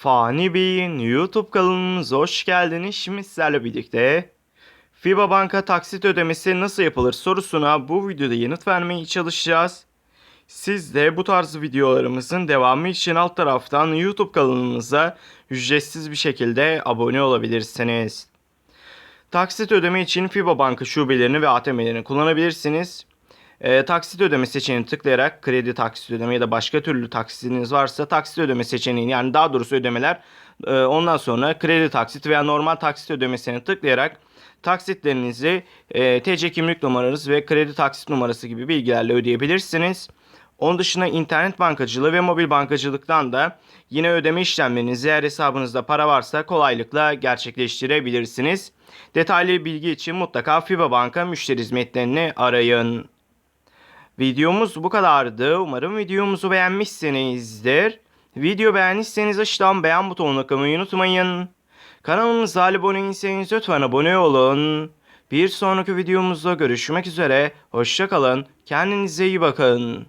Fani Bey'in YouTube kanalımıza hoş geldiniz. Şimdi sizlerle birlikte FIBA Banka taksit ödemesi nasıl yapılır sorusuna bu videoda yanıt vermeye çalışacağız. Siz de bu tarz videolarımızın devamı için alt taraftan YouTube kanalımıza ücretsiz bir şekilde abone olabilirsiniz. Taksit ödeme için FIBA Banka şubelerini ve ATM'lerini kullanabilirsiniz. E, taksit ödeme seçeneğini tıklayarak kredi taksit ödeme ya da başka türlü taksitiniz varsa taksit ödeme seçeneğini yani daha doğrusu ödemeler e, ondan sonra kredi taksit veya normal taksit ödemesini tıklayarak taksitlerinizi e, TC kimlik numaranız ve kredi taksit numarası gibi bilgilerle ödeyebilirsiniz. Onun dışında internet bankacılığı ve mobil bankacılıktan da yine ödeme işlemlerinizi eğer hesabınızda para varsa kolaylıkla gerçekleştirebilirsiniz. Detaylı bilgi için mutlaka FIBA Banka müşteri hizmetlerini arayın. Videomuz bu kadardı. Umarım videomuzu beğenmişsinizdir. Video beğendiyseniz aşağıdan beğen butonuna kılmayı unutmayın. Kanalımıza abone değilseniz lütfen abone olun. Bir sonraki videomuzda görüşmek üzere. Hoşçakalın. Kendinize iyi bakın.